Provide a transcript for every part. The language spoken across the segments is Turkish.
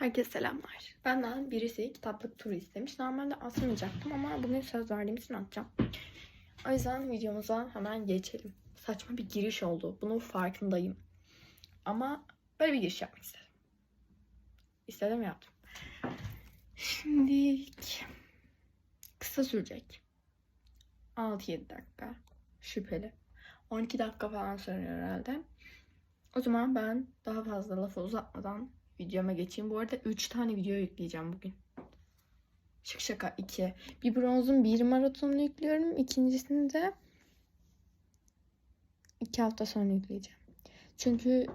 Herkese selamlar. Benden birisi kitaplık turu istemiş. Normalde atmayacaktım ama bugün söz verdiğim için atacağım. O yüzden videomuza hemen geçelim. Saçma bir giriş oldu. Bunun farkındayım. Ama böyle bir giriş yapmak istedim. İstedim yaptım. Şimdi kısa sürecek. 6-7 dakika. Şüpheli. 12 dakika falan sürüyor herhalde. O zaman ben daha fazla lafı uzatmadan videoma geçeyim. Bu arada 3 tane video yükleyeceğim bugün. Şaka şaka 2. Bir bronzun bir maratonunu yüklüyorum. İkincisini de 2 hafta sonra yükleyeceğim. Çünkü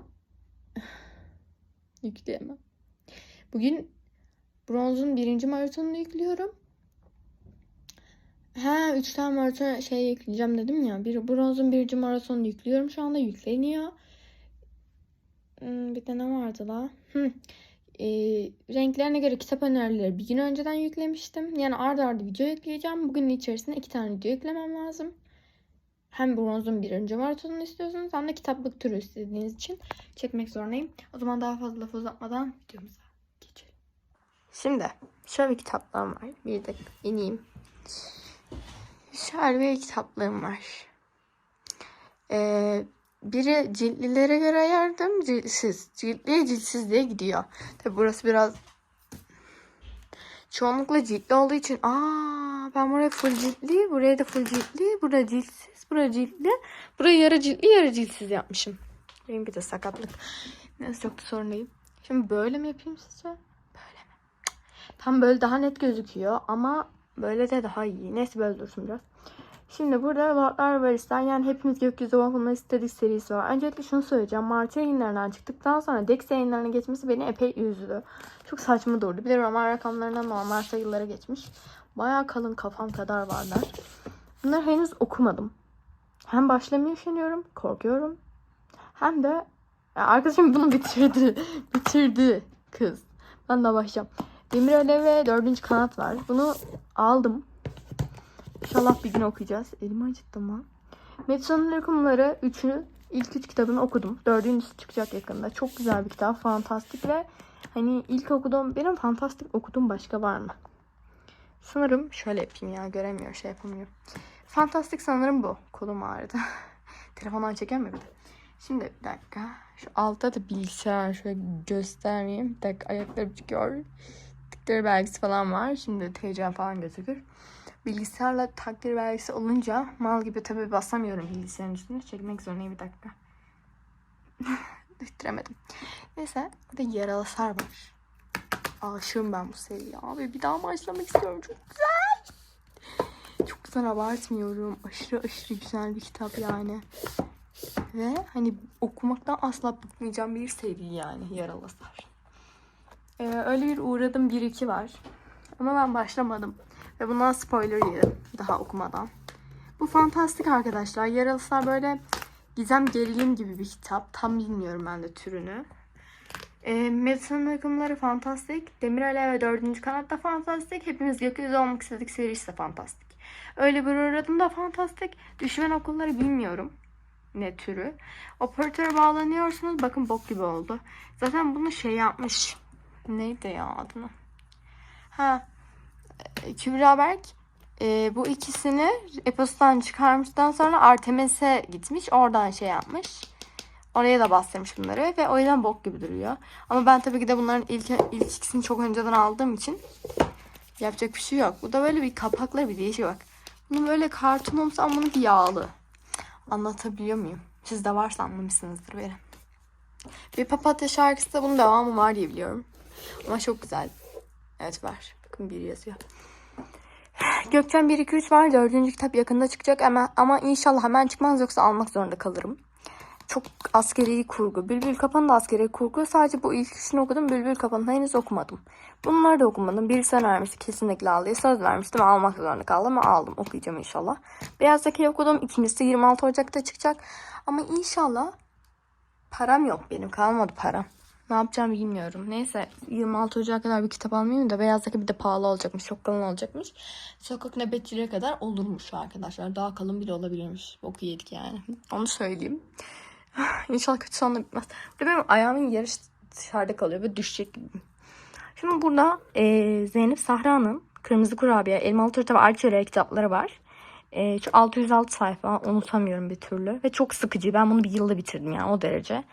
yükleyemem. Bugün bronzun birinci maratonunu yüklüyorum. Ha 3 tane maraton şey yükleyeceğim dedim ya. Bir bronzun birinci maratonunu yüklüyorum şu anda yükleniyor. Hmm, Bir de ne vardı la? Hı. Ee, renklerine göre kitap önerileri bir gün önceden yüklemiştim. Yani arda arda video yükleyeceğim. Bugün içerisinde iki tane video yüklemem lazım. Hem bronzun birinci maratonunu istiyorsunuz hem de kitaplık turu istediğiniz için çekmek zorundayım. O zaman daha fazla laf uzatmadan videomuza geçelim. Şimdi şöyle bir kitaplarım var. Bir de ineyim. Şöyle bir kitaplığım var. Ee, biri ciltlilere göre ayardım. Ciltsiz. Ciltli ciltsiz diye gidiyor. Tabi burası biraz çoğunlukla ciltli olduğu için aa ben buraya full ciltli, buraya da full ciltli, buraya ciltsiz, buraya ciltli, buraya yarı ciltli, yarı ciltsiz yapmışım. Benimki de sakatlık. Neyse çok da sorun değil. Şimdi böyle mi yapayım sizce? Böyle mi? Tam böyle daha net gözüküyor ama böyle de daha iyi. Neyse böyle dursun biraz. Şimdi burada Lordlar ve Varis'ten yani hepimiz gökyüzü okumayı istedik serisi var. Öncelikle şunu söyleyeceğim. Mart yayınlarından çıktıktan sonra Dex yayınlarına geçmesi beni epey üzdü. Çok saçma durdu. Bir de roman rakamlarından normal sayılara geçmiş. Bayağı kalın kafam kadar varlar. Bunları henüz okumadım. Hem başlamaya üşeniyorum, korkuyorum. Hem de arkadaşım bunu bitirdi. bitirdi kız. Ben de başlayacağım. Demir Alev ve dördüncü kanat var. Bunu aldım. İnşallah bir gün okuyacağız. Elimi acıttım lan. Metisa'nın Hükümleri 3'ü ilk 3 kitabını okudum. Dördüncüsü çıkacak yakında. Çok güzel bir kitap. Fantastik ve hani ilk okuduğum benim fantastik okuduğum başka var mı? Sanırım şöyle yapayım ya göremiyor şey yapamıyor. Fantastik sanırım bu. Kolum ağrıdı. Telefondan çekemiyor bir de. Şimdi bir dakika. Şu altta da bilgisayar şöyle göstermeyeyim. Bir dakika ayaklarım çıkıyor. Tıkları belgesi falan var. Şimdi TC falan gözükür. Bilgisayarla takdir belgesi olunca mal gibi tabii basamıyorum bilgisayarın üstüne. Çekmek zorundayım bir dakika. Bitiremedim. Neyse bir de yaralı sar var. Aşığım ben bu seriye abi. Bir daha başlamak istiyorum. Çok güzel. Çok güzel abartmıyorum. Aşırı aşırı güzel bir kitap yani. Ve hani okumaktan asla bıkmayacağım bir seri yani Yaralı Sar. Ee, öyle bir uğradım bir iki var. Ama ben başlamadım. Ve bundan spoiler yedim daha okumadan. Bu fantastik arkadaşlar. Yaralıslar böyle gizem gerilim gibi bir kitap. Tam bilmiyorum ben de türünü. E, Melisa'nın akımları fantastik. Demir Alev ve dördüncü kanat da fantastik. Hepimiz gökyüzü olmak istedik serisi de fantastik. Öyle bir uğradım da fantastik. Düşman okulları bilmiyorum ne türü. Operatöre bağlanıyorsunuz. Bakın bok gibi oldu. Zaten bunu şey yapmış. Neydi ya adını? Ha Kübra Berk e, bu ikisini Epos'tan çıkarmıştan sonra Artemis'e gitmiş. Oradan şey yapmış. Oraya da bastırmış bunları ve o yüzden bok gibi duruyor. Ama ben tabii ki de bunların ilk, ilk ikisini çok önceden aldığım için yapacak bir şey yok. Bu da böyle bir kapakla bir değişik bak. Bunu böyle kartonumsu ama bununki yağlı. Anlatabiliyor muyum? Sizde varsa anlamışsınızdır beni. Bir papatya şarkısı da bunun devamı var diye biliyorum. Ama çok güzel. Evet var. Bakın biri yazıyor. Gökçen 1 2 3 var. Dördüncü kitap yakında çıkacak ama ama inşallah hemen çıkmaz yoksa almak zorunda kalırım. Çok askeri kurgu. Bülbül Kapanı da askeri kurgu. Sadece bu ilk üçünü okudum. Bülbül Kapanı'nı henüz okumadım. Bunları da okumadım. Bir sen vermişti. Kesinlikle al diye söz vermiştim. Almak zorunda kaldım ama aldım. Okuyacağım inşallah. Beyaz Zeka'yı okudum. İkincisi 26 Ocak'ta çıkacak. Ama inşallah param yok benim. Kalmadı param. Ne yapacağımı bilmiyorum. Neyse 26 Ocak'a kadar bir kitap almayayım da Beyaz Yaka bir de pahalı olacakmış. Çok kalın olacakmış. Sokak nöbetçiliğe kadar olurmuş arkadaşlar. Daha kalın bile olabilirmiş. Boku yedik yani. Onu söyleyeyim. İnşallah kötü sonunda bitmez. Bir de benim ayağımın yarış dışarıda kalıyor ve düşecek gibi. Şimdi burada e, Zeynep Sahra'nın Kırmızı Kurabiye, Elmalı Turta ve Arçeleri kitapları var. E, şu 606 sayfa unutamıyorum bir türlü. Ve çok sıkıcı. Ben bunu bir yılda bitirdim yani o derece.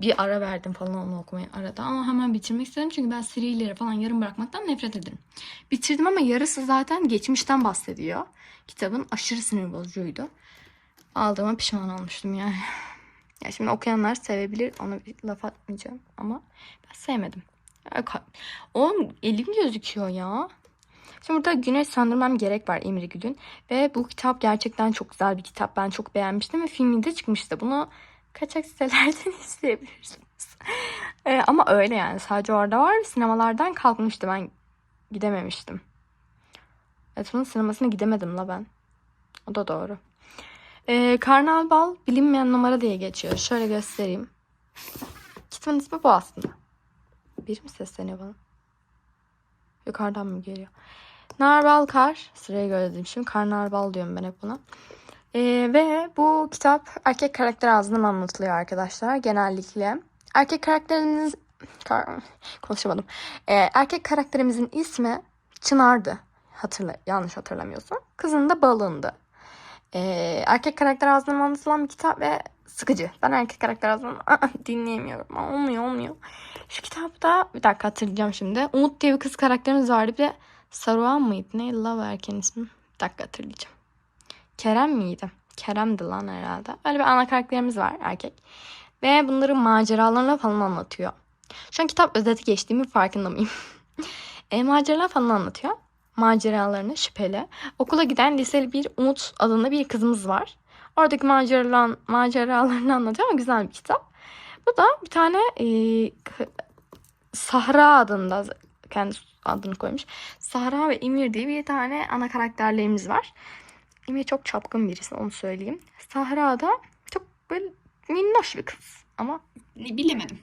Bir ara verdim falan onu okumaya arada. Ama hemen bitirmek istedim. Çünkü ben serileri falan yarım bırakmaktan nefret ederim. Bitirdim ama yarısı zaten geçmişten bahsediyor. Kitabın aşırı sinir bozucuydu. Aldığıma pişman olmuştum yani. Ya şimdi okuyanlar sevebilir. Ona bir laf atmayacağım. Ama ben sevmedim. Oğlum elim gözüküyor ya. Şimdi burada Güneş Söndürmem Gerek var Emre Gül'ün. Ve bu kitap gerçekten çok güzel bir kitap. Ben çok beğenmiştim ve filmi de çıkmıştı. Bunu kaçak sitelerden izleyebilirsiniz. Ee, ama öyle yani. Sadece orada var. Sinemalardan kalkmıştı. Ben gidememiştim. Bunun sinemasına gidemedim la ben. O da doğru. Ee, Karnal Bal bilinmeyen numara diye geçiyor. Şöyle göstereyim. Kitabın ismi bu aslında. Biri mi sesleniyor bana? Yukarıdan mı geliyor? Narbal Kar. Sıraya göre dedim şimdi. Karnarbal diyorum ben hep buna. Ee, ve bu kitap erkek karakter ağzından anlatılıyor arkadaşlar. Genellikle. Erkek karakterimiz... Kar- konuşamadım. Ee, erkek karakterimizin ismi Çınar'dı. Hatırla yanlış hatırlamıyorsam. Kızın da Balın'dı. Ee, erkek karakter ağzından anlatılan bir kitap ve sıkıcı. Ben erkek karakter ağzından dinleyemiyorum. Olmuyor olmuyor. Şu kitapta bir dakika hatırlayacağım şimdi. Umut diye bir kız karakterimiz vardı. Bir de Saruhan mıydı? Ne? Love erken ismi. Bir dakika hatırlayacağım. Kerem miydi? Kerem'di lan herhalde. Öyle bir ana karakterimiz var erkek. Ve bunların maceralarını falan anlatıyor. Şu an kitap özeti geçtiğimi farkında mıyım? e, maceralar falan anlatıyor. Maceralarını şüpheli. Okula giden liseli bir Umut adında bir kızımız var. Oradaki maceralan, maceralarını anlatıyor ama güzel bir kitap. Bu da bir tane e, Sahra adında kendi adını koymuş. Sahra ve Emir diye bir tane ana karakterlerimiz var. Emir çok çapkın birisi onu söyleyeyim. Sahra da çok böyle minnoş bir kız. Ama bilemedim.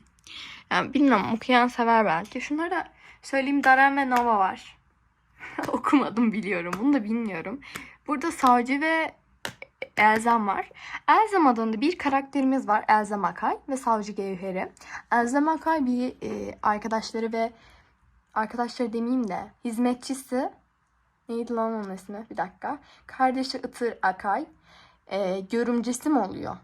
Yani bilmiyorum okuyan sever belki. Şunları da söyleyeyim Daren ve Nova var. Okumadım biliyorum. Bunu da bilmiyorum. Burada Savcı ve Elzem var. Elzem adında bir karakterimiz var. Elzem Akay ve Savcı Gevheri. Elzem Akay bir e, arkadaşları ve arkadaşları demeyeyim de hizmetçisi neydi lan onun ismi? Bir dakika. Kardeşi Itır Akay. E, görümcesi mi oluyor?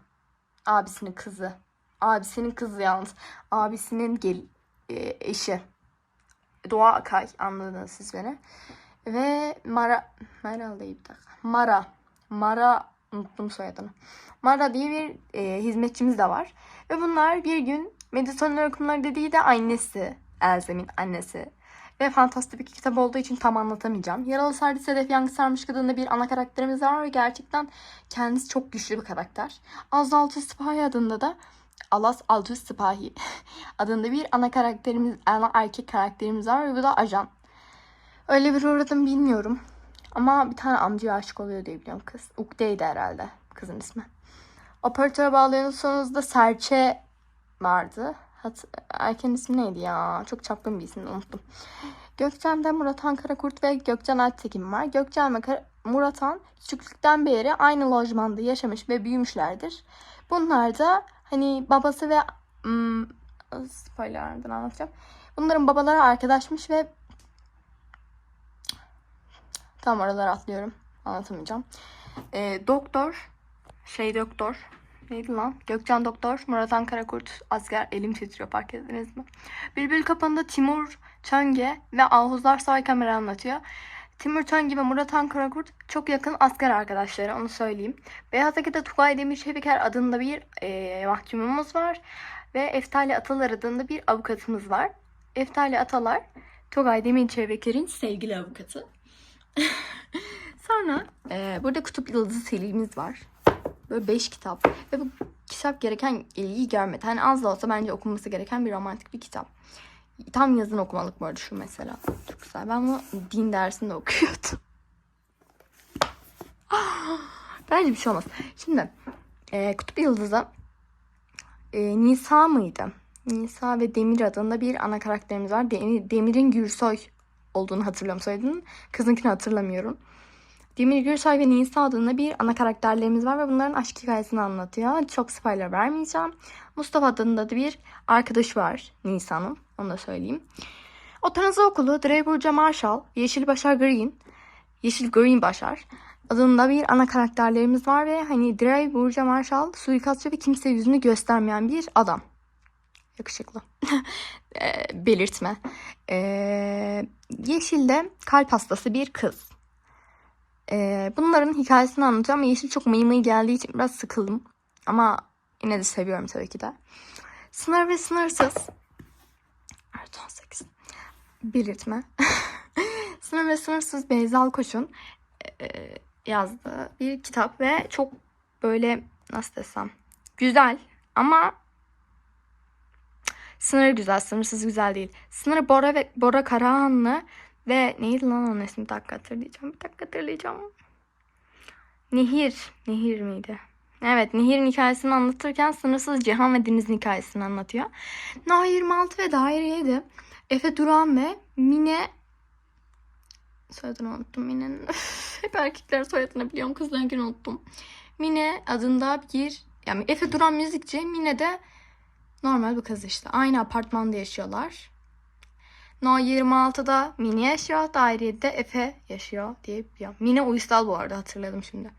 Abisinin kızı. Abisinin kızı yalnız. Abisinin gel e, eşi. Doğa Akay anladınız siz beni. Ve Mara Mara değil bir dakika. Mara Mara unuttum soyadını. Mara diye bir e, hizmetçimiz de var. Ve bunlar bir gün meditasyon okumları dediği de annesi. Elzem'in annesi. Ve fantastik bir kitap olduğu için tam anlatamayacağım. Yaralı Sardı Sedef Yankı Sarmış Kadın'da bir ana karakterimiz var ve gerçekten kendisi çok güçlü bir karakter. Azza Altı Sipahi adında da Alas Altı Sipahi adında bir ana karakterimiz, ana erkek karakterimiz var ve bu da ajan. Öyle bir uğradım bilmiyorum. Ama bir tane amcaya aşık oluyor diye biliyorum kız. Ukde'ydi herhalde kızın ismi. Operatöre bağlanıyorsanız da Serçe vardı. Hat erken ismi neydi ya? Çok çapkın bir isim unuttum. Gökçen'de Muratan Karakurt ve Gökçen Alptekin var. Gökçen ve Kar- Muratan küçüklükten beri aynı lojmanda yaşamış ve büyümüşlerdir. Bunlar da hani babası ve hmm, spoilerden anlatacağım. Bunların babaları arkadaşmış ve tam oraları atlıyorum. Anlatamayacağım. Ee, doktor şey doktor neydi lan? Gökcan Doktor, Muratan Karakurt, Asker, elim titriyor fark ettiniz mi? Bülbül Kapanı'nda Timur Çönge ve Ahuzlar Say Kamera anlatıyor. Timur Çönge ve Muratan Karakurt çok yakın asker arkadaşları onu söyleyeyim. Beyaz Eke'de Tugay Demir Şeviker adında bir e, mahkumumuz var. Ve Eftali Atalar adında bir avukatımız var. Eftali Atalar, Tugay Demir Şeviker'in sevgili avukatı. Sonra e, burada Kutup Yıldızı serimiz var. Böyle 5 kitap. Ve bu kitap gereken ilgiyi görmedi. Hani az da olsa bence okunması gereken bir romantik bir kitap. Tam yazın okumalık bu arada şu mesela. Çok güzel. Ben bunu din dersinde okuyordum. Bence bir şey olmaz. Şimdi e, Kutup Yıldızı e, Nisa mıydı? Nisa ve Demir adında bir ana karakterimiz var. Demir, Demir'in Gürsoy olduğunu hatırlıyorum soyadının. Kızınkini hatırlamıyorum. Demir Gürsoy ve Nisa adında bir ana karakterlerimiz var ve bunların aşk hikayesini anlatıyor. Çok spoiler vermeyeceğim. Mustafa adında da bir arkadaş var Nisa'nın. Onu da söyleyeyim. Otanızı okulu Drey Burcu Marshall, Yeşil Başar Green, Yeşil Green Başar adında bir ana karakterlerimiz var ve hani Drey Burcu Marshall suikastçı ve kimse yüzünü göstermeyen bir adam. Yakışıklı. Eee, belirtme. Eee, yeşilde kalp hastası bir kız. Eee, bunların hikayesini anlatacağım. Yeşil çok mıy mıy geldiği için biraz sıkıldım. Ama yine de seviyorum tabii ki de. Sınır ve sınırsız. Artı 18. Belirtme. Sınır ve sınırsız Beyzal Koç'un eee, yazdığı bir kitap ve çok böyle nasıl desem güzel ama Sınır güzel, sınırsız güzel değil. Sınır Bora ve Bora Karahanlı ve neydi lan onun ismi? Bir dakika hatırlayacağım. Bir dakika hatırlayacağım. Nehir. Nehir miydi? Evet, Nehir'in hikayesini anlatırken sınırsız Cihan ve Deniz'in hikayesini anlatıyor. No 26 ve Daire 7. Efe Duran ve Mine soyadını unuttum Mine'nin. Hep erkekler soyadını biliyorum. Kızlarınkini unuttum. Mine adında bir yani Efe Duran müzikçi. Mine de Normal bir kız işte. Aynı apartmanda yaşıyorlar. No 26'da Mini yaşıyor. Dairede Efe yaşıyor diye biliyorum. Mine Uysal bu arada hatırladım şimdi.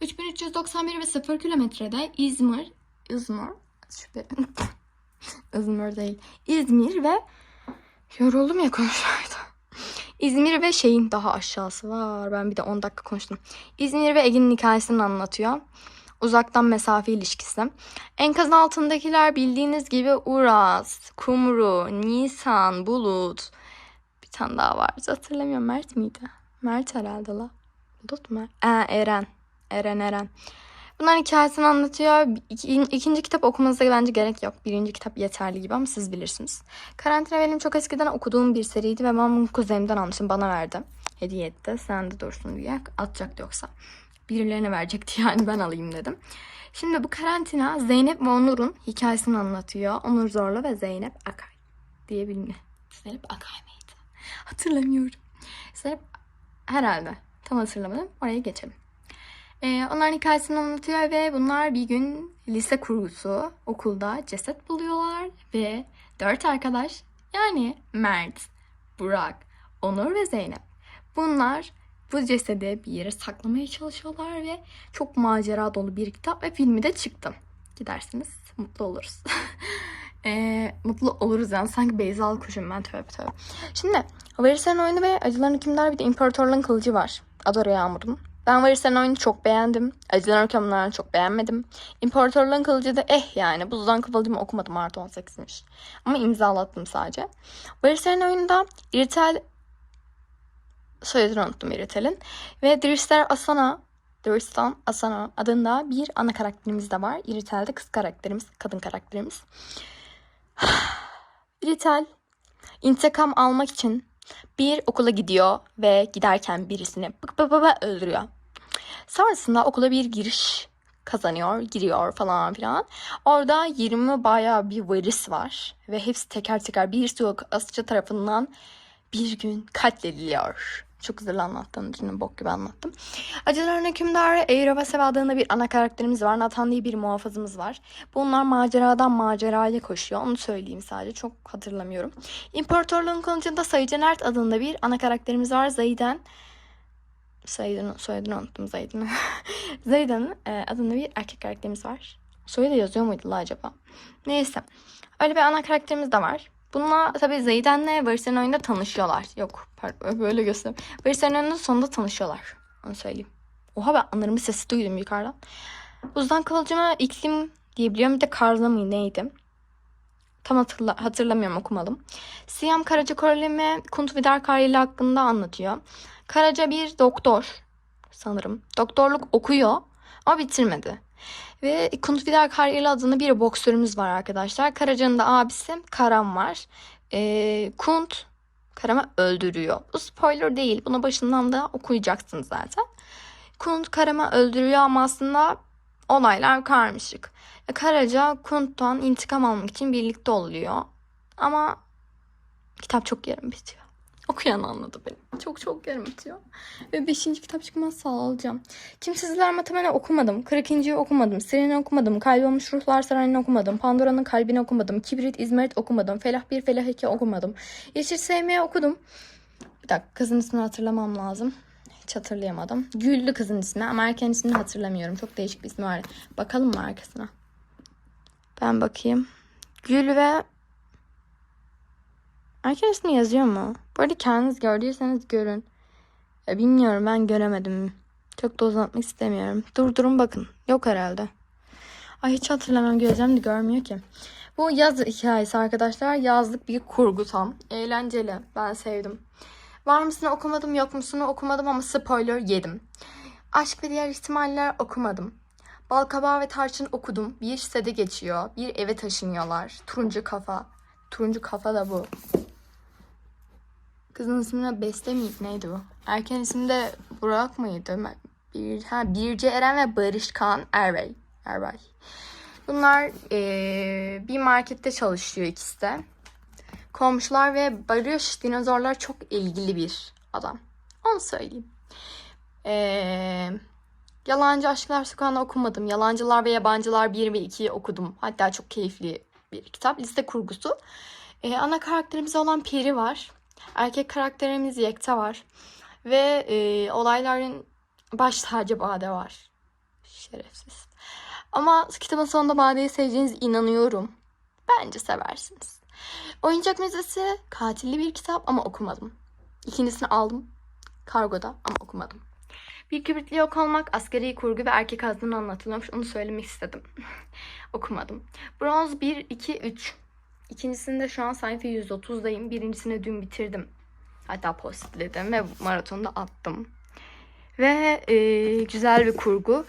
3391 ve 0 kilometrede İzmir, İzmir, şüphe, İzmir değil. İzmir ve yoruldum ya konuşmakta. İzmir ve şeyin daha aşağısı var. Ben bir de 10 dakika konuştum. İzmir ve Ege'nin hikayesini anlatıyor. Uzaktan mesafe ilişkisi. Enkaz altındakiler bildiğiniz gibi Uras, Kumru, Nisan, Bulut. Bir tane daha vardı hatırlamıyorum. Mert miydi? Mert herhalde la. Bulut mu? Ee, Eren. Eren Eren. Bunların hikayesini anlatıyor. İki, ikinci kitap okumanıza bence gerek yok. Birinci kitap yeterli gibi ama siz bilirsiniz. Karantina benim çok eskiden okuduğum bir seriydi ve ben bunu kuzenimden almışım. Bana verdi. Hediye etti. Sen de dursun diye. Atacaktı yoksa birilerine verecekti yani ben alayım dedim. Şimdi bu karantina Zeynep ve Onur'un hikayesini anlatıyor. Onur Zorlu ve Zeynep Akay diye bilme. Zeynep Akay mıydı? Hatırlamıyorum. Zeynep herhalde. Tam hatırlamadım. Oraya geçelim. Ee, onların hikayesini anlatıyor ve bunlar bir gün lise kurgusu okulda ceset buluyorlar ve dört arkadaş yani Mert, Burak, Onur ve Zeynep. Bunlar bu cesedi bir yere saklamaya çalışıyorlar ve çok macera dolu bir kitap ve filmi de çıktı. Gidersiniz mutlu oluruz. Eee, mutlu oluruz yani sanki Beyza kuşum ben tövbe tövbe. Şimdi Varisen oyunu ve Acıların Hükümdarı bir de İmparatorluğun Kılıcı var. Adora Yağmur'un. Ben Varisen oyunu çok beğendim. Acıların Hükümdarı'nı çok beğenmedim. İmparatorluğun Kılıcı da eh yani. Buzdan Kıvılcım'ı okumadım artı 18'miş. Ama imzalattım sadece. Varisen oyununda İrtel soyadını unuttum Iritel'in. Ve Dristar Asana, Dristan Asana adında bir ana karakterimiz de var. Iritel de kız karakterimiz, kadın karakterimiz. Iritel intikam almak için bir okula gidiyor ve giderken birisini bık bık bık öldürüyor. Sonrasında okula bir giriş kazanıyor, giriyor falan filan. Orada 20 bayağı bir varis var ve hepsi teker teker bir suikastçı tarafından bir gün katlediliyor. Çok güzel anlattım. Şimdi bok gibi anlattım. Acıların hükümdarı Sev adında bir ana karakterimiz var. Nathan diye bir muhafızımız var. Bunlar maceradan maceraya koşuyor. Onu söyleyeyim sadece. Çok hatırlamıyorum. İmparatorluğun kılıcında Sayıcı Nert adında bir ana karakterimiz var. Zayden Soyadını, soyadını unuttum Zayden'ı. Zayden e, adında bir erkek karakterimiz var. Soyadı yazıyor muydu acaba? Neyse. Öyle bir ana karakterimiz de var. Bununla tabii Zeyden'le Varisen oyunda tanışıyorlar. Yok pardon böyle göstereyim. Varisen oyununda sonunda tanışıyorlar. Onu söyleyeyim. Oha ben anlarımın sesi duydum yukarıdan. Buzdan Kıvılcım'a iklim diyebiliyorum. Bir de Karlı mı neydi? Tam hatırla, hatırlamıyorum okumadım. Siyam Karaca Koreleme Kunt Vidar Kareli hakkında anlatıyor. Karaca bir doktor sanırım. Doktorluk okuyor ama bitirmedi. Ve Kunt Vidar Kareli adında bir boksörümüz var arkadaşlar. Karaca'nın da abisi Karam var. Ee, Kunt Karam'ı öldürüyor. Bu spoiler değil. Bunu başından da okuyacaksınız zaten. Kunt Karam'ı öldürüyor ama aslında olaylar karmaşık. E, Karaca Kunt'tan intikam almak için birlikte oluyor. Ama kitap çok yarım bitiyor. Okuyan anladı beni. Çok çok yarım bitiyor. Ve 5. kitap çıkmazsa alacağım. Kimsizler Matemene okumadım. 40. okumadım. Siren'i okumadım. Kaybolmuş Ruhlar Sarayı'nı okumadım. Pandora'nın Kalbini okumadım. Kibrit İzmarit okumadım. Felah 1, Felah 2 okumadım. Yeşil Sevmeyi okudum. Bir dakika kızın ismini hatırlamam lazım. Hiç hatırlayamadım. Güllü kızın ismi ama erken ismini hatırlamıyorum. Çok değişik bir ismi var. Bakalım mı arkasına? Ben bakayım. Gül ve erken ismi yazıyor mu? Bu arada kendiniz gördüyseniz görün. Ya bilmiyorum ben göremedim. Çok da uzatmak istemiyorum. Durdurun bakın. Yok herhalde. Ay hiç hatırlamam gözlerim de görmüyor ki. Bu yaz hikayesi arkadaşlar. Yazlık bir kurgu tam. Eğlenceli. Ben sevdim. Var mısını okumadım yok musunu okumadım ama spoiler yedim. Aşk ve diğer ihtimaller okumadım. Balkabağı ve Tarçın okudum. Bir sitede geçiyor. Bir eve taşınıyorlar. Turuncu kafa. Turuncu kafa da bu. Kızın ismine Beste miydi neydi bu? Erken isim de Burak mıydı? Bir, ha, Birce Eren ve Barış Kaan Erbay. Erbay. Bunlar eee, bir markette çalışıyor ikisi de. Komşular ve Barış dinozorlar çok ilgili bir adam. Onu söyleyeyim. Eee Yalancı Aşklar Sokağı'nı okumadım. Yalancılar ve Yabancılar 1 ve 2'yi okudum. Hatta çok keyifli bir kitap. Liste kurgusu. Ee, ana karakterimiz olan Peri var. Erkek karakterimiz Yekta var. Ve e, olayların baş tacı Bade var. Şerefsiz. Ama kitabın sonunda Bade'yi seveceğinize inanıyorum. Bence seversiniz. Oyuncak Müzesi katilli bir kitap ama okumadım. İkincisini aldım kargoda ama okumadım. Bir kibritli yok olmak askeri kurgu ve erkek ağzından anlatılıyormuş. Onu söylemek istedim. Okumadım. Bronz 1, 2, 3. İkincisinde şu an sayfa 130'dayım. Birincisini dün bitirdim. Hatta postledim ve maratonda attım. Ve e, güzel bir kurgu.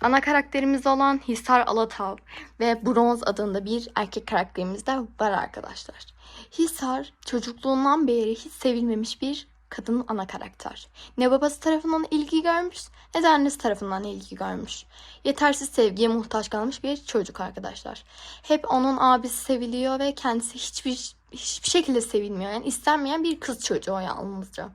Ana karakterimiz olan Hisar Alatav ve Bronz adında bir erkek karakterimiz de var arkadaşlar. Hisar çocukluğundan beri hiç sevilmemiş bir kadın ana karakter. Ne babası tarafından ilgi görmüş ne de annesi tarafından ilgi görmüş. Yetersiz sevgiye muhtaç kalmış bir çocuk arkadaşlar. Hep onun abisi seviliyor ve kendisi hiçbir hiçbir şekilde sevilmiyor. Yani istenmeyen bir kız çocuğu yalnızca.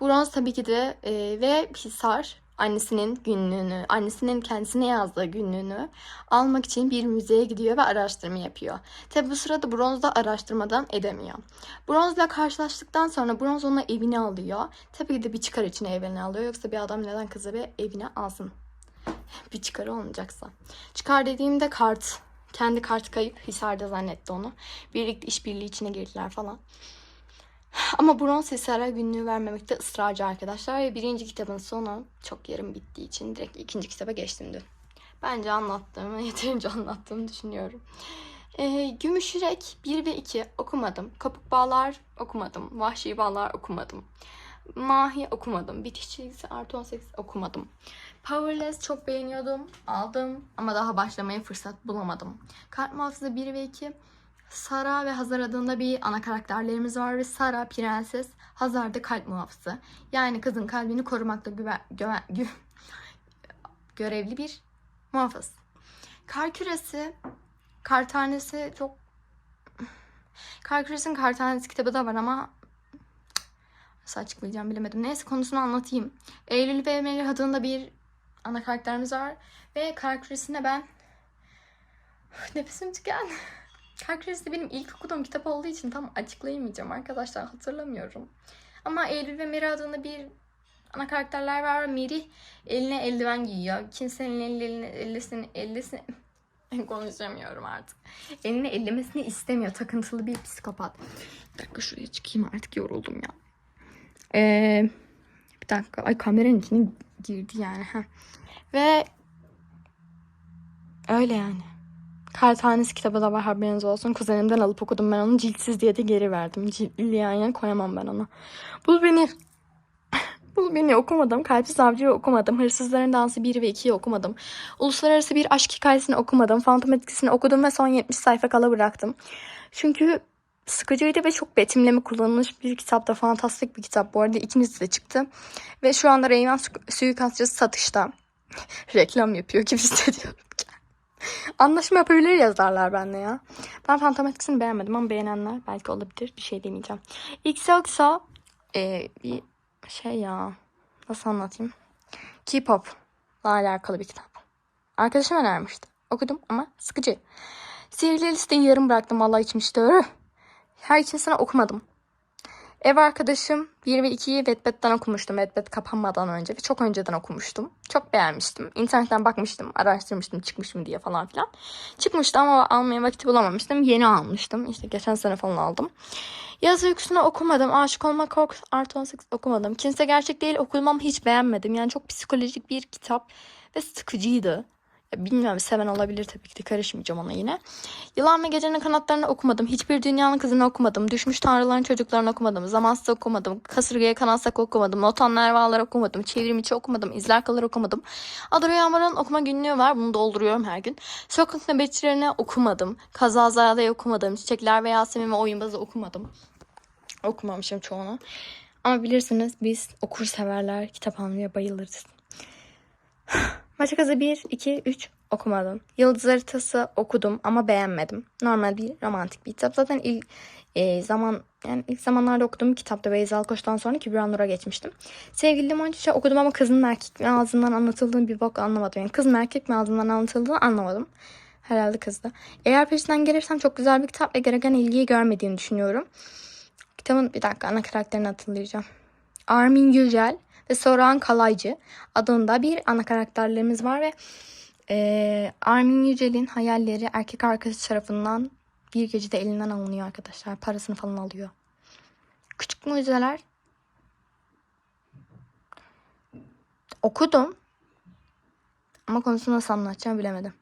Bronz tabii ki de e, ve Hisar annesinin günlüğünü, annesinin kendisine yazdığı günlüğünü almak için bir müzeye gidiyor ve araştırma yapıyor. Tabi bu sırada Bronz da araştırmadan edemiyor. Bronz'la karşılaştıktan sonra Bronz onu evine alıyor. Tabii ki de bir çıkar için evine alıyor. Yoksa bir adam neden kızı bir evine alsın? bir çıkarı olmayacaksa. Çıkar dediğimde kart. Kendi kart kayıp Hisar'da zannetti onu. Birlikte işbirliği içine girdiler falan. Ama Bronz Hisar'a günlüğü vermemekte ısrarcı arkadaşlar. Ve birinci kitabın sonu çok yarım bittiği için direkt ikinci kitaba geçtim dün. Bence anlattığımı yeterince anlattığımı düşünüyorum. Ee, Gümüş Yürek 1 ve 2 okumadım. Kapuk Bağlar okumadım. Vahşi Bağlar okumadım. Mahi okumadım. Bitiş çizgisi artı 18 okumadım. Powerless çok beğeniyordum. Aldım ama daha başlamaya fırsat bulamadım. Kart Muhafızı 1 ve 2 Sara ve Hazar adında bir ana karakterlerimiz var ve Sara prenses, Hazar da kalp muhafızı. Yani kızın kalbini korumakta güven, güven, gü- görevli bir muhafız. Kar küresi, kar tanesi çok... Kar küresinin kar tanesi kitabı da var ama nasıl açıklayacağım bilemedim. Neyse konusunu anlatayım. Eylül ve Melih adında bir ana karakterimiz var. Ve kar küresinde ben nefesim tükendi. Kar Küresi benim ilk okuduğum kitap olduğu için tam açıklayamayacağım arkadaşlar hatırlamıyorum. Ama Eylül ve Meri adında bir ana karakterler var. Meri eline eldiven giyiyor. Kimsenin eline, ellesini, ellesini konuşamıyorum artık. Eline ellemesini istemiyor. Takıntılı bir psikopat. Bir dakika şuraya çıkayım artık yoruldum ya. Ee, bir dakika. Ay kameranın içine girdi yani. Heh. Ve öyle yani. Kar Tanesi kitabı da var haberiniz olsun. Kuzenimden alıp okudum ben onu. Ciltsiz diye de geri verdim. Ciltli yani koyamam ben onu. Bul beni. Bul beni okumadım. Kalpsiz Avcı'yı okumadım. Hırsızların Dansı 1 ve 2'yi okumadım. Uluslararası bir aşk hikayesini okumadım. Fantom etkisini okudum ve son 70 sayfa kala bıraktım. Çünkü sıkıcıydı ve çok betimleme kullanılmış bir kitapta. Fantastik bir kitap. Bu arada ikincisi de çıktı. Ve şu anda Reymen su- suikastçısı satışta. Reklam yapıyor gibi hissediyorum. Anlaşma yapabilir yazarlar benimle ya. Ben Fantom etkisini beğenmedim ama beğenenler belki olabilir. Bir şey demeyeceğim. XOXO Ee, bir şey ya. Nasıl anlatayım? K-pop'la alakalı bir kitap. Arkadaşım önermişti. Okudum ama sıkıcı. Sihirli listeyi yarım bıraktım. Vallahi. Öh! Her ikisini okumadım. Ev arkadaşım 1 ve 2'yi Wattpad'den okumuştum. Wattpad kapanmadan önce ve çok önceden okumuştum. Çok beğenmiştim. İnternetten bakmıştım, araştırmıştım çıkmış mı diye falan filan. Çıkmıştı ama almaya vakit bulamamıştım. Yeni almıştım. İşte geçen sene falan aldım. Yaz uykusunu okumadım. Aşık olma korkusu artı 18 okumadım. Kimse gerçek değil okumam hiç beğenmedim. Yani çok psikolojik bir kitap ve sıkıcıydı. Bilmiyorum seven olabilir tabii ki de karışmayacağım ona yine. Yılan ve Gecenin Kanatlarını okumadım. Hiçbir Dünyanın Kızını okumadım. Düşmüş Tanrıların Çocuklarını okumadım. Zamansız okumadım. Kasırgaya kanatsak okumadım. Notan Nervalar okumadım. Çevrim içi okumadım. İzler kalır okumadım. Adro Yağmur'un okuma günlüğü var. Bunu dolduruyorum her gün. Sokak nöbetçilerini okumadım. Kazazade'yi okumadım. Çiçekler ve Yasemin ve Oyunbaz'ı okumadım. Okumamışım çoğunu. Ama bilirsiniz biz okur severler kitap almaya bayılırız. Maça Kazı 1, 2, 3 okumadım. Yıldız Haritası okudum ama beğenmedim. Normal bir romantik bir kitap. Zaten ilk e, zaman yani ilk zamanlarda okuduğum kitapta Beyza Koç'tan sonra Kübra Nur'a geçmiştim. Sevgili Limon Çiçeği okudum ama kızın erkek mi ağzından anlatıldığını bir bok anlamadım. Yani kız mı erkek mi ağzından anlatıldığını anlamadım. Herhalde kızdı. Eğer peşinden gelirsem çok güzel bir kitap ve gereken ilgiyi görmediğini düşünüyorum. Kitabın bir dakika ana karakterini hatırlayacağım. Armin Yücel ve Soran Kalaycı adında bir ana karakterlerimiz var ve eee, Armin Yücel'in hayalleri erkek arkadaşı tarafından bir gecede elinden alınıyor arkadaşlar. Parasını falan alıyor. Küçük mucizeler okudum ama konusunu nasıl anlatacağım bilemedim.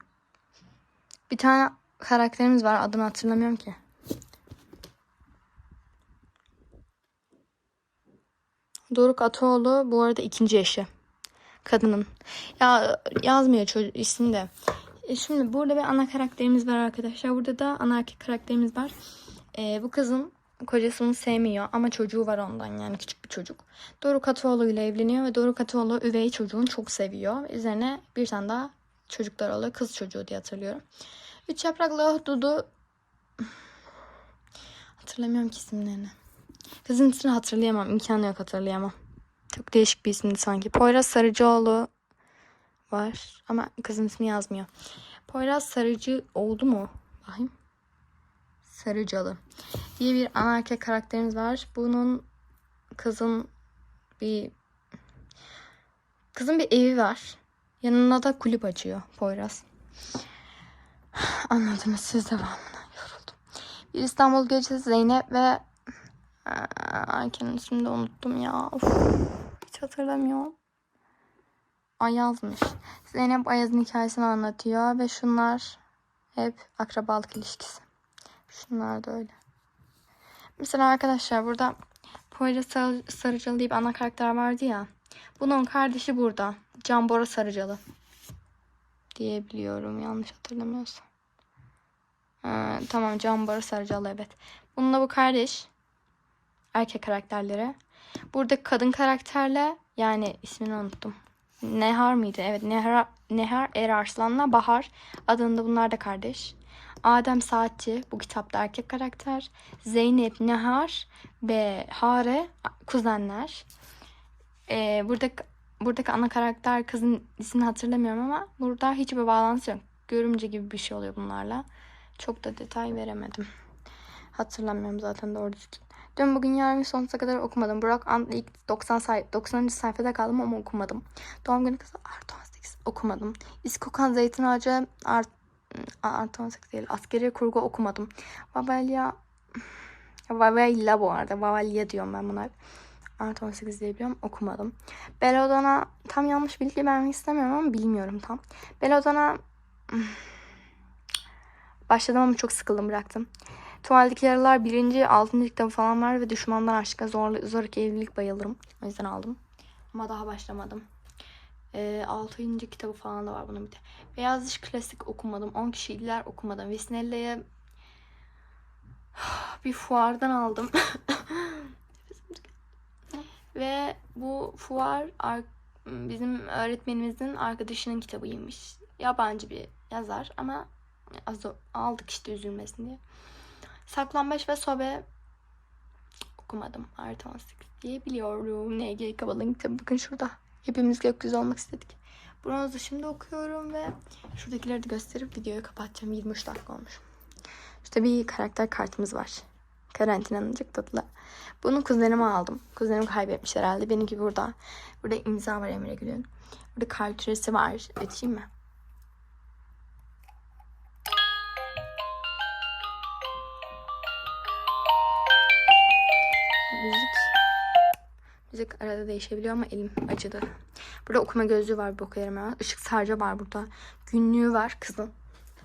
Bir tane karakterimiz var adını hatırlamıyorum ki. Doruk Ataoğlu bu arada ikinci eşi. Kadının. Ya yazmıyor çocuk ismini de. E şimdi burada bir ana karakterimiz var arkadaşlar. Burada da ana erkek karakterimiz var. E, bu kızın kocasını sevmiyor ama çocuğu var ondan yani küçük bir çocuk. Doruk Ataoğlu ile evleniyor ve Doruk Ataoğlu üvey çocuğunu çok seviyor. Üzerine bir tane daha çocuklar oluyor. Kız çocuğu diye hatırlıyorum. Üç yapraklı Dudu hatırlamıyorum ki isimlerini. Kızın ismini hatırlayamam. İmkanı yok hatırlayamam. Çok değişik bir isimdi sanki. Poyraz Sarıcıoğlu var ama kızın ismi yazmıyor. Poyraz Sarıcı oldu mu? Bakayım. Sarıcalı diye bir ana erkek karakterimiz var. Bunun kızın bir kızın bir evi var. Yanına da kulüp açıyor Poyraz. Anladınız siz devamını. Yoruldum. Bir İstanbul Gecesi Zeynep ve Erken'in ismini de unuttum ya. Of, hiç hatırlamıyorum. Ayaz'mış. Zeynep Ayaz'ın hikayesini anlatıyor ve şunlar hep akrabalık ilişkisi. Şunlar da öyle. Mesela arkadaşlar burada Poyraz Sar- Sarıcalı diye bir ana karakter vardı ya. Bunun kardeşi burada. Can Bora Sarıcalı. Diyebiliyorum yanlış hatırlamıyorsam. Ha, tamam Can Bora Sarıcalı evet. Bununla bu kardeş erkek karakterlere. Burada kadın karakterle yani ismini unuttum. Nehar mıydı? Evet Nehar, Nehar Erarslan'la Bahar adında bunlar da kardeş. Adem Saatçi bu kitapta erkek karakter. Zeynep, Nehar ve Hare kuzenler. Ee, buradaki, buradaki ana karakter kızın ismini hatırlamıyorum ama burada hiçbir bağlantısı yok. Görümce gibi bir şey oluyor bunlarla. Çok da detay veremedim. Hatırlamıyorum zaten doğru düzgün. Dün bugün yarın sonsuza kadar okumadım. Burak Ant ilk 90 say 90. sayfada kaldım ama okumadım. Doğum günü kızı artı 18 okumadım. İskokan Zeytin Ağacı art, artı 18 değil. Askeri kurgu okumadım. Vavelya Vavelya bu arada. Vavelya diyorum ben buna. Artı 18 diye biliyorum. Okumadım. Belodana tam yanlış bilgi vermek istemiyorum ama bilmiyorum tam. Belodana başladım ama çok sıkıldım bıraktım. Tuvaldeki Yaralar birinci, altıncı kitabı falan var ve Düşmanlar Aşkı Zor, Zoraki Evlilik bayılırım. O yüzden aldım. Ama daha başlamadım. Ee, altıncı kitabı falan da var bunun bir de. Beyaz Diş Klasik okumadım. 10 kişiydiler okumadım. Vesnelle'ye bir fuardan aldım. ve bu fuar ar- bizim öğretmenimizin arkadaşının kitabıymış. Yabancı bir yazar ama aldık işte üzülmesin diye. Saklambaç ve sobe okumadım. Artı 18 diye biliyorum. NG Kabal'ın kitabı bakın şurada. Hepimiz gökyüzü olmak istedik. Bronz'u şimdi okuyorum ve şuradakileri de gösterip videoyu kapatacağım. 23 dakika olmuş. İşte bir karakter kartımız var. Karantinanın çok tatlı. Bunu kuzenime aldım. Kuzenim kaybetmiş herhalde. Benimki burada. Burada imza var Emre Gül'ün. Burada kartüresi var. Açayım mı? Müzik. Müzik arada değişebiliyor ama elim acıdı. Burada okuma gözlüğü var bu okuyarım hemen. Işık sarca var burada. Günlüğü var kızın.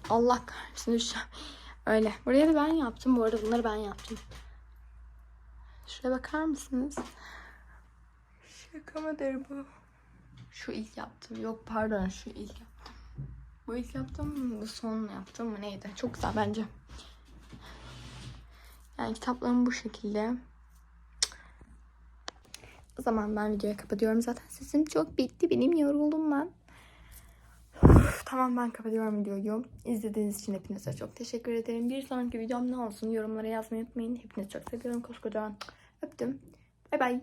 Allah kahretsin düşeceğim. Öyle. Buraya da ben yaptım. Bu arada bunları ben yaptım. Şuraya bakar mısınız? Şaka mıdır bu? Şu ilk yaptım. Yok pardon şu ilk yaptım. Bu ilk yaptım. Bu son yaptım mı neydi? Çok güzel bence. Yani kitaplarım bu şekilde. O zaman ben videoyu kapatıyorum. Zaten sesim çok bitti. Benim yoruldum ben. Tamam ben kapatıyorum videoyu. İzlediğiniz için hepinize çok teşekkür ederim. Bir sonraki videom ne olsun yorumlara yazmayı unutmayın. Hepinizi çok seviyorum. Koskocaman öptüm. Bay bay.